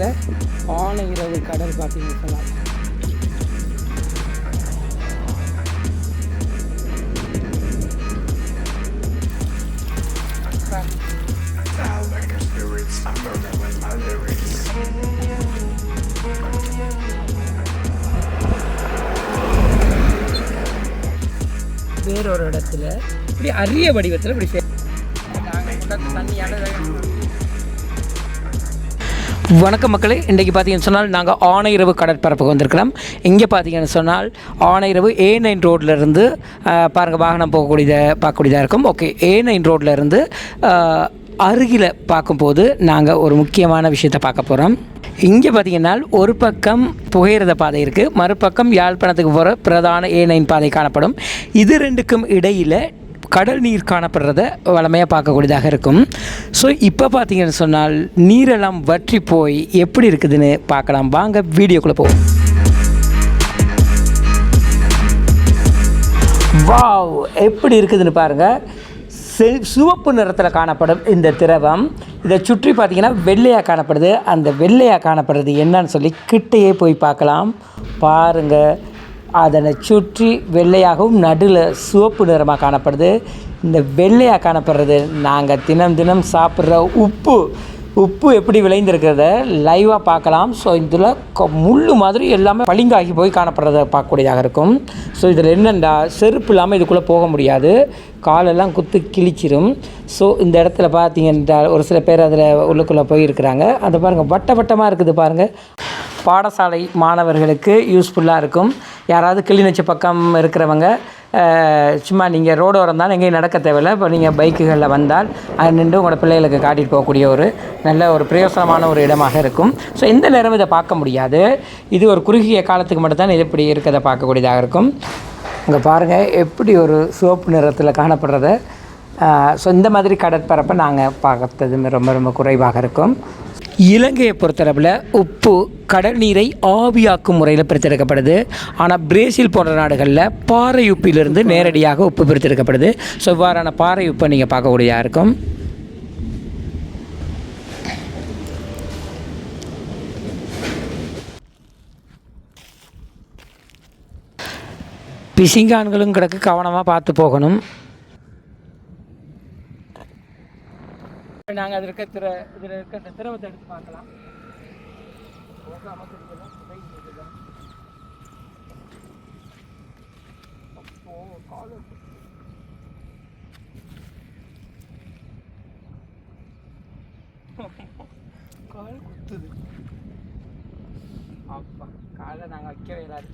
இருக்கிற இரவு கடல் பார்த்தீங்கன்னு சொன்னால் வேறொரு இடத்துல இப்படி அரிய வடிவத்தில் இப்படி நாங்க கொண்டாந்து வணக்க வணக்கம் மக்களே. இன்றைக்கி பார்த்தீங்கன்னு சொன்னால் நாங்கள் ஆனையிரவு கடற்பரப்புக்கு வந்திருக்கிறோம். இங்கே பார்த்தீங்கன்னு சொன்னால் ஆனையிரவு ஏ நைன் ரோட்லேருந்து பாருங்கள் வாகனம் போகக்கூடியதை பார்க்கக்கூடியதாக இருக்கும். ஓகே ஏ நைன் ரோட்லேருந்து அருகில் பார்க்கும்போது நாங்கள் ஒரு முக்கியமான விஷயத்தை பார்க்க போகிறோம் இங்கே பார்த்தீங்கன்னா ஒரு பக்கம் புகையிரத பாதை இருக்குது மறுபக்கம் யாழ்ப்பாணத்துக்கு போகிற பிரதான ஏ நைன் பாதை காணப்படும். இது ரெண்டுக்கும் இடையில் கடல் நீர் காணப்படுறத வளமையாக பார்க்கக்கூடியதாக இருக்கும். ஸோ இப்போ பார்த்தீங்கன்னு சொன்னால் நீரெல்லாம் வற்றி போய் எப்படி இருக்குதுன்னு பார்க்கலாம். வாங்க வீடியோக்குள்ளே போவோம். வாவ் எப்படி இருக்குதுன்னு பாருங்கள் செ- சிவப்பு நிறத்தில் காணப்படும் இந்த திரவம். இதை சுற்றி பார்த்திங்கன்னா வெள்ளையாக காணப்படுது. அந்த வெள்ளையாக காணப்படுறது என்னன்னு சொல்லி கிட்டையே போய் பார்க்கலாம். பாருங்கள் அதனை சுற்றி வெள்ளையாகவும் நடுவில் சிவப்பு நிறமாக காணப்படுது. இந்த வெள்ளையாக காணப்படுறது நாங்கள் தினம் தினம் சாப்பிட்ற உப்பு. உப்பு எப்படி விளைந்திருக்கிறத லைவாக பார்க்கலாம். ஸோ இதில் முள் மாதிரி எல்லாமே பளிங்காகி போய் காணப்படுறத பார்க்கக்கூடியதாக இருக்கும். ஸோ இதில் என்னென்னா செருப்பு இல்லாமல் இதுக்குள்ளே போக முடியாது. காலெல்லாம் குத்து கிழிச்சிரும். ஸோ இந்த இடத்துல பார்த்தீங்கன்னா ஒரு சில பேர் அதில் உள்ளுக்குள்ளே போயிருக்கிறாங்க. அதை பாருங்கள் வட்ட வட்டமாக இருக்குது பாருங்கள் பாடசாலை மாணவர்களுக்கு யூஸ்ஃபுல்லாக இருக்கும். யாராவது கிளிநொச்சி பக்கம் இருக்கிறவங்க சும்மா நீங்கள் ரோடோரம் தான் எங்கேயும் நடக்க தேவையில்லை. இப்போ நீங்கள் பைக்குகளில் வந்தால் அது நின்று உங்களோட பிள்ளைகளுக்கு காட்டிட்டு போகக்கூடிய ஒரு நல்ல ஒரு பிரயோசனமான ஒரு இடமாக இருக்கும். ஸோ எந்த நேரம் இதை பார்க்க முடியாது. இது ஒரு குறுகிய காலத்துக்கு மட்டும்தான் இது இப்படி இருக்கிறத பார்க்கக்கூடியதாக இருக்கும். இங்கே பாருங்கள் எப்படி ஒரு சிவப்பு நிறத்தில் காணப்படுறத. ஸோ இந்த மாதிரி கடற்பரப்பை நாங்கள் பார்த்தது ரொம்ப ரொம்ப குறைவாக இருக்கும். இலங்கையை பொறுத்தளவில் உப்பு கடல் நீரை ஆவியாக்கும் முறையில் பிரித்தெடுக்கப்படுது. ஆனால் பிரேசில் போன்ற நாடுகளில் பாறை உப்பிலிருந்து நேரடியாக உப்பு பிரித்தெடுக்கப்படுது. ஸோ இவ்வாறான பாறை உப்பை நீங்கள் பார்க்கக்கூடியதாக இருக்கும்? பிசிங்கான்களும் கிடக்கு கவனமாக பார்த்து போகணும். நாங்கள் அதில் இருக்க திர இதில் இருக்க அந்த திரவத்தை எடுத்து பார்க்கலாம். கால் குத்துது. அப்பா காலை நாங்கள் வைக்கவே இல்லாது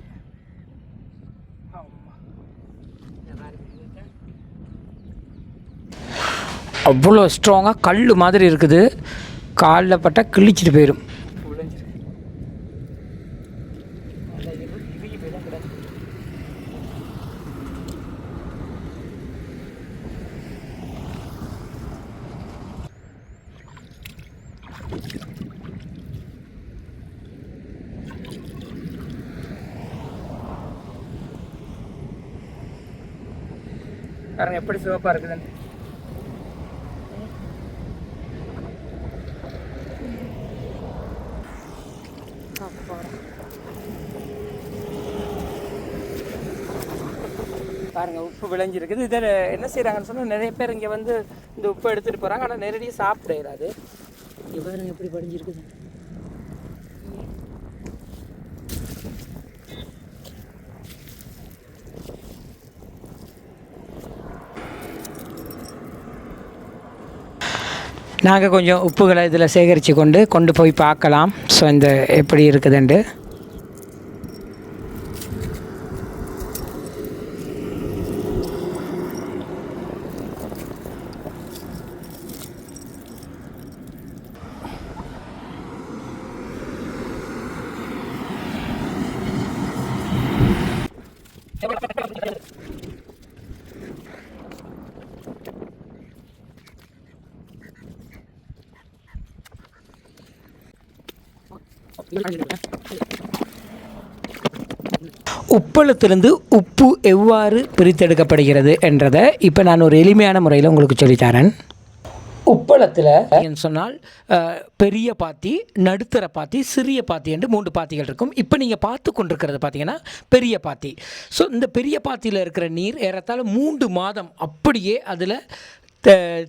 அவ்வளோ ஸ்ட்ராங்காக கல் மாதிரி இருக்குது. காலில் பட்டால் கிழிச்சிட்டு போயிடும் பாருங்க எப்படி சிவப்பாக இருக்குதுன்னு? பாருங்க உப்பு விளைஞ்சிருக்குது. இதில் என்ன செய்கிறாங்கன்னு சொன்னால் நிறைய பேர் இங்கே வந்து இந்த உப்பு எடுத்துகிட்டு போகிறாங்க ஆனால் நேரடியாக சாப்பிட இயலாது இங்கே பாருங்க எப்படி படிஞ்சிருக்குது நாங்கள் கொஞ்சம் உப்புகளை இதில் சேகரித்து கொண்டு கொண்டு போய் பார்க்கலாம். ஸோ இந்த எப்படி இருக்குதுன்ட்டு உப்பளத்திலிருந்து உப்பு எவ்வாறு பிரித்தெடுக்கப்படுகிறது என்றதை இப்போ நான் ஒரு எளிமையான முறையில் உங்களுக்கு சொல்லித்தரேன் உப்பளத்தில் சொன்னால் பெரிய பாத்தி நடுத்தர பாத்தி சிறிய பாத்தி என்று மூன்று பாத்திகள் இருக்கும். இப்போ நீங்கள் பார்த்து கொண்டிருக்கிறது பார்த்தீங்கன்னா பெரிய பாத்தி. ஸோ இந்த பெரிய பாத்தியில் இருக்கிற நீர் ஏறத்தாழ மூன்று மாதம் அப்படியே அதில்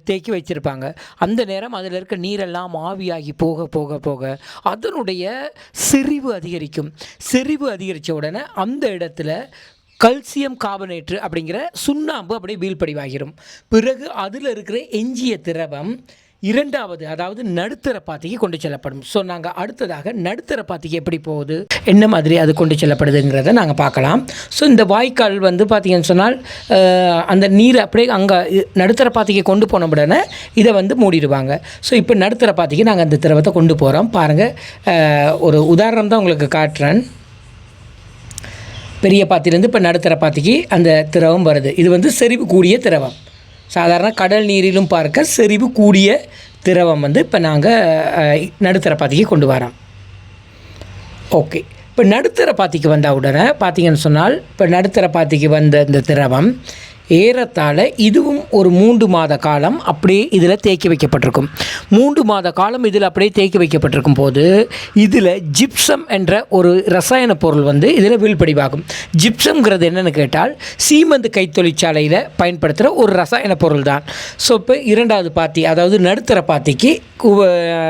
தேக்கி வச்சுருப்பாங்க. அந்த நேரம் அதில் இருக்க நீரெல்லாம் ஆவியாகி போக போக போக அதனுடைய செறிவு அதிகரிக்கும். செறிவு அதிகரித்த உடனே அந்த இடத்துல கல்சியம் கார்பனேற்று அப்படிங்கிற சுண்ணாம்பு அப்படியே வீழ்படிவாகிடும் பிறகு அதில் இருக்கிற எஞ்சிய திரவம் இரண்டாவது அதாவது நடுத்தர பாத்திக்கு கொண்டு செல்லப்படும். ஸோ நாங்கள் அடுத்ததாக நடுத்தர பாத்திக்கு எப்படி போகுது? என்ன மாதிரி அது கொண்டு செல்லப்படுதுங்கிறத நாங்கள் பார்க்கலாம். ஸோ இந்த வாய்க்கால் வந்து பார்த்திங்கன்னு சொன்னால் அந்த நீரை அப்படியே அங்கே நடுத்தர பாத்திக்கு கொண்டு போன உடனே இதை வந்து மூடிடுவாங்க. ஸோ இப்போ நடுத்தர பாத்திக்கு நாங்கள் அந்த திரவத்தை கொண்டு போகிறோம் பாருங்கள் ஒரு உதாரணம் தான் உங்களுக்கு காட்டுறேன். பெரிய பாத்திலேருந்து இப்போ நடுத்தர பாத்திக்கு அந்த திரவம் வருது. இது வந்து செறிவு கூடிய திரவம். சாதாரண கடல் நீரிலும் பார்க்க செறிவு கூடிய திரவம் வந்து இப்போ நாங்கள் நடுத்தர பாத்திக்கு கொண்டு வரோம். ஓகே. இப்போ நடுத்தர பாத்திக்கு வந்த உடனே பார்த்தீங்கன்னு சொன்னால் இப்போ நடுத்தர பாத்திக்கு வந்த இந்த திரவம் ஏறத்தாழ இதுவும் ஒரு மூன்று மாத காலம் அப்படியே இதில் தேக்கி வைக்கப்பட்டிருக்கும். மூன்று மாத காலம் இதில் அப்படியே தேக்கி வைக்கப்பட்டிருக்கும் போது இதில் ஜிப்சம் என்ற ஒரு ரசாயன பொருள் வந்து இதில் வீழ்படிவாகும். ஜிப்சம்ங்கிறது என்னென்னு கேட்டால் சீமெந்து கைத்தொழிற்சாலையில் பயன்படுத்துகிற ஒரு ரசாயன பொருள் தான் ஸோ இப்போ இரண்டாவது பாத்தி அதாவது நடுத்தர பாத்திக்கு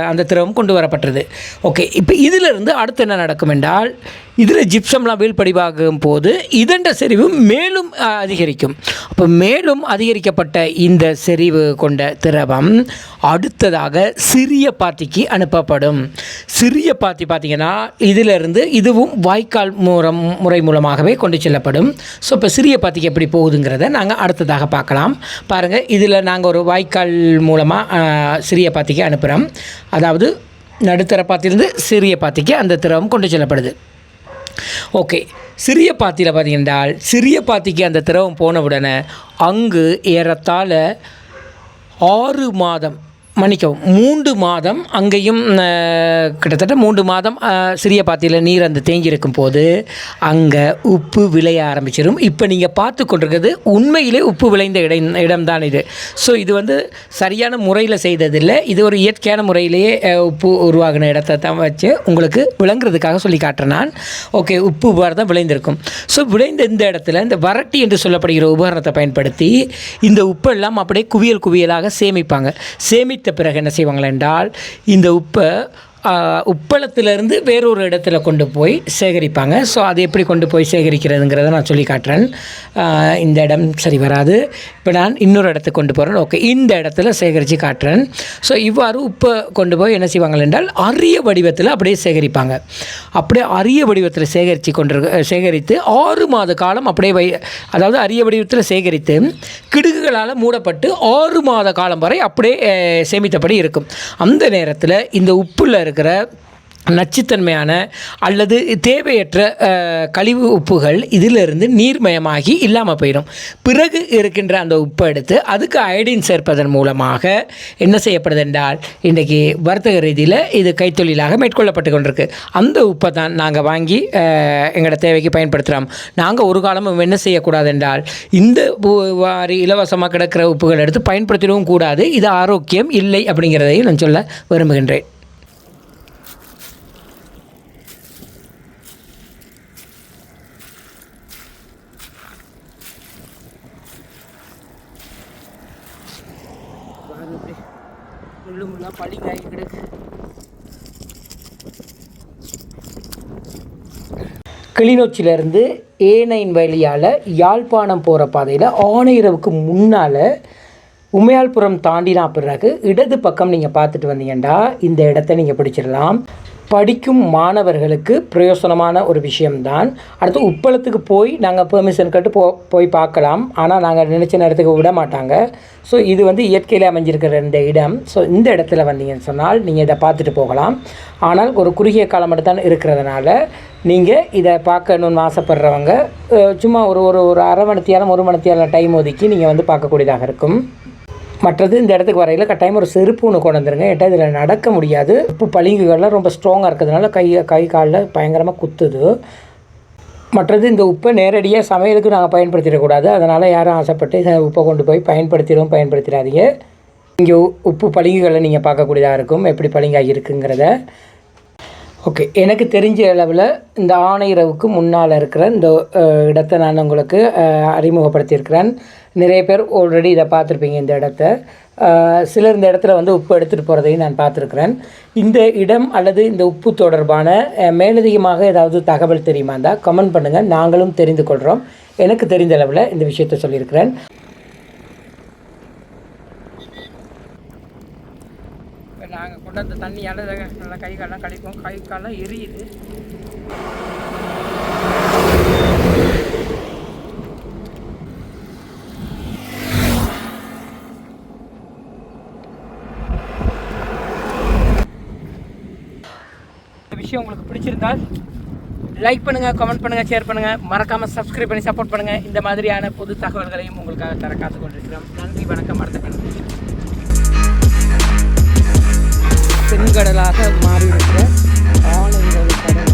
அந்த திரவம் கொண்டு வரப்பட்டது. ஓகே இப்போ இதிலிருந்து அடுத்து என்ன நடக்கும் என்றால் இதில் ஜிப்சம்லாம் வீழ்படிவாகும் போது இதண்ட செறிவு மேலும் அதிகரிக்கும். அப்போ மேலும் அதிகரிக்கப்பட்ட இந்த செறிவு கொண்ட திரவம் அடுத்ததாக சிறிய பாத்திக்கு அனுப்பப்படும். சிறிய பாத்தி பார்த்திங்கன்னா இதிலிருந்து இதுவும் வாய்க்கால் மூலம் முறை மூலமாகவே கொண்டு செல்லப்படும். ஸோ இப்போ சிறிய பாத்திக்கு எப்படி போகுதுங்கிறத நாங்கள் அடுத்ததாக பார்க்கலாம். பாருங்கள் இதில் நாங்கள் ஒரு வாய்க்கால் மூலமாக சிறிய பாத்திக்கு அனுப்புகிறோம் அதாவது நடுத்தர பாத்திலிருந்து சிறிய பாத்திக்கு அந்த திரவம் கொண்டு செல்லப்படுது. ஓகே. சிறிய பாத்தியில் பார்த்தீங்கன்றால் சிறிய பாத்திக்கு அந்த திரவம் போன உடனே அங்கு ஏறத்தாழ ஆறு மாதம் மன்னிக்கவும். மூன்று மாதம் அங்கேயும் கிட்டத்தட்ட மூன்று மாதம் சிறிய பாத்தியில் நீர் அந்த தேங்கி இருக்கும் போது அங்கே உப்பு விளைய ஆரம்பிச்சிடும் இப்போ நீங்கள் பார்த்து கொண்டிருக்கிறது உண்மையிலே உப்பு விளைந்த இடம் இடம்தான் இது. ஸோ இது வந்து சரியான முறையில் செய்ததில்லை. இது ஒரு இயற்கையான முறையிலேயே உப்பு உருவாகின இடத்தை தான் வச்சு உங்களுக்கு விளங்குறதுக்காக சொல்லி காட்டுறேன் நான். ஓகே உப்பு உபகாரம் தான் விளைந்திருக்கும். ஸோ விளைந்த இந்த இடத்துல இந்த வரட்டி என்று சொல்லப்படுகிற உபகரணத்தை பயன்படுத்தி இந்த உப்பெல்லாம் அப்படியே குவியல் குவியலாக சேமிப்பாங்க. சேமித்து பிறகு என்ன செய்வாங்க என்றால் இந்த உப்பை உப்பளத்திலிருந்து வேறொரு இடத்துல கொண்டு போய் சேகரிப்பாங்க. ஸோ அது எப்படி கொண்டு போய் சேகரிக்கிறதுங்கிறத நான் சொல்லி காட்டுறேன். இந்த இடம் சரி வராது. இப்போ நான் இன்னொரு இடத்துக்கு கொண்டு போகிறேன் ஓகே இந்த இடத்துல சேகரித்து காட்டுறேன். ஸோ இவ்வாறு உப்பை கொண்டு போய் என்ன செய்வாங்க என்றால் அரிய வடிவத்தில் அப்படியே சேகரிப்பாங்க. அப்படியே அரிய வடிவத்தில் சேகரித்து கொண்டு சேகரித்து ஆறு மாத காலம் அப்படியே வை அதாவது அரிய வடிவத்தில் சேகரித்து கிடுகுகளால் மூடப்பட்டு ஆறு மாத காலம் வரை அப்படியே சேமித்தபடி இருக்கும். அந்த நேரத்தில் இந்த உப்புல இருக்கிற நச்சுத்தன்மையான அல்லது தேவையற்ற கழிவு உப்புகள் இதிலிருந்து நீர்மயமாகி இல்லாமல் போயிடும். பிறகு இருக்கின்ற அந்த உப்பை எடுத்து அதுக்கு அயடின் சேர்ப்பதன் மூலமாக என்ன செய்யப்படுது என்றால் இன்றைக்கி வர்த்தக ரீதியில் இது கைத்தொழிலாக மேற்கொள்ளப்பட்டு கொண்டிருக்கு. அந்த உப்பை தான் நாங்கள் வாங்கி எங்களோட தேவைக்கு பயன்படுத்துகிறோம் நாங்கள் ஒரு காலமும் என்ன செய்யக்கூடாது என்றால் இந்த வாரி இலவசமாக கிடக்கிற உப்புகள் எடுத்து பயன்படுத்திடவும் கூடாது. இது ஆரோக்கியம் இல்லை அப்படிங்கிறதையும் நான் சொல்ல விரும்புகின்றேன். முள்ளு முள்ளா கிடக்கு கிளிநொச்சியிலேருந்து ஏனையின் வழியால் யாழ்ப்பாணம் போகிற பாதையில் ஆணையரவுக்கு முன்னால் உமையாள்புரம் தாண்டினா பிறகு இடது பக்கம் நீங்கள் பார்த்துட்டு வந்தீங்கன்னா இந்த இடத்த நீங்கள் பிடிச்சிடலாம். படிக்கும் மாணவர்களுக்கு பிரயோசனமான ஒரு விஷயம்தான். அடுத்து உப்பளத்துக்கு போய் நாங்கள் பெர்மிஷன் கட்டு போ போய் பார்க்கலாம். ஆனால் நாங்கள் நினச்ச நேரத்துக்கு விட மாட்டாங்க. ஸோ இது வந்து இயற்கையில் அமைஞ்சிருக்கிற இந்த இடம். ஸோ இந்த இடத்துல வந்தீங்கன்னு சொன்னால் நீங்கள் இதை பார்த்துட்டு போகலாம். ஆனால் ஒரு குறுகிய காலம் மட்டும் தான் இருக்கிறதுனால நீங்கள் இதை பார்க்கணுன்னு ஆசைப்படுறவங்க சும்மா ஒரு ஒரு ஒரு அரை மணித்தியாலம் ஒரு மணித்தியாலம் டைம் ஒதுக்கி நீங்கள் வந்து பார்க்கக்கூடியதாக இருக்கும். மற்றது இந்த இடத்துக்கு வரையில் கட்டாயம் ஒரு செருப்பு ஒன்று கொண்டு வந்துருங்க. ஏட்டா இதில் நடக்க முடியாது. உப்பு பளிங்குகள்லாம் ரொம்ப ஸ்ட்ராங்காக இருக்கிறதுனால கை கை காலில் பயங்கரமாக குத்துது. மற்றது இந்த உப்பை நேரடியாக சமையலுக்கு நாங்கள் பயன்படுத்திடக்கூடாது. அதனால் யாரும் ஆசைப்பட்டு இந்த உப்பை கொண்டு போய் பயன்படுத்திடும் பயன்படுத்திடாதீங்க. இங்கே உப்பு பளிங்குகளை நீங்கள் பார்க்கக்கூடியதாக இருக்கும். எப்படி பளிங்காக இருக்குங்கிறத. ஓகே எனக்கு தெரிஞ்ச அளவில் இந்த ஆணையரவுக்கு முன்னால் இருக்கிற இந்த இடத்தை இடத்த நான் உங்களுக்கு அறிமுகப்படுத்தியிருக்கிறேன். நிறைய பேர் ஆல்ரெடி இதை பார்த்துருப்பீங்க இந்த இடத்த. சிலர் இந்த இடத்துல வந்து உப்பு எடுத்துகிட்டு போகிறதையும் நான் பார்த்துருக்குறேன். இந்த இடம் அல்லது இந்த உப்பு தொடர்பான மேலதிகமாக ஏதாவது தகவல் தெரியுமா இருந்தால் கமெண்ட் பண்ணுங்கள் நாங்களும் தெரிந்து கொள்கிறோம் எனக்கு தெரிந்த அளவில் இந்த விஷயத்தை சொல்லியிருக்கிறேன். நாங்கள் கொண்டு அந்த தண்ணியால் நல்லா கை காலெலாம் கழிப்போம் கை காலெலாம் எரியுது. இந்த விஷயம் உங்களுக்கு பிடிச்சிருந்தால் லைக் பண்ணுங்கள் கமெண்ட் பண்ணுங்கள் ஷேர் பண்ணுங்கள் மறக்காமல் சப்ஸ்கிரைப் பண்ணி சப்போர்ட் பண்ணுங்கள் இந்த மாதிரியான பொது தகவல்களையும் உங்களுக்காக தர காத்து கொண்டிருக்கிறோம் நன்றி வணக்கம். அடுத்த செங்கடலாக மாறியிருக்கிற ஆலயங்கள் கடல்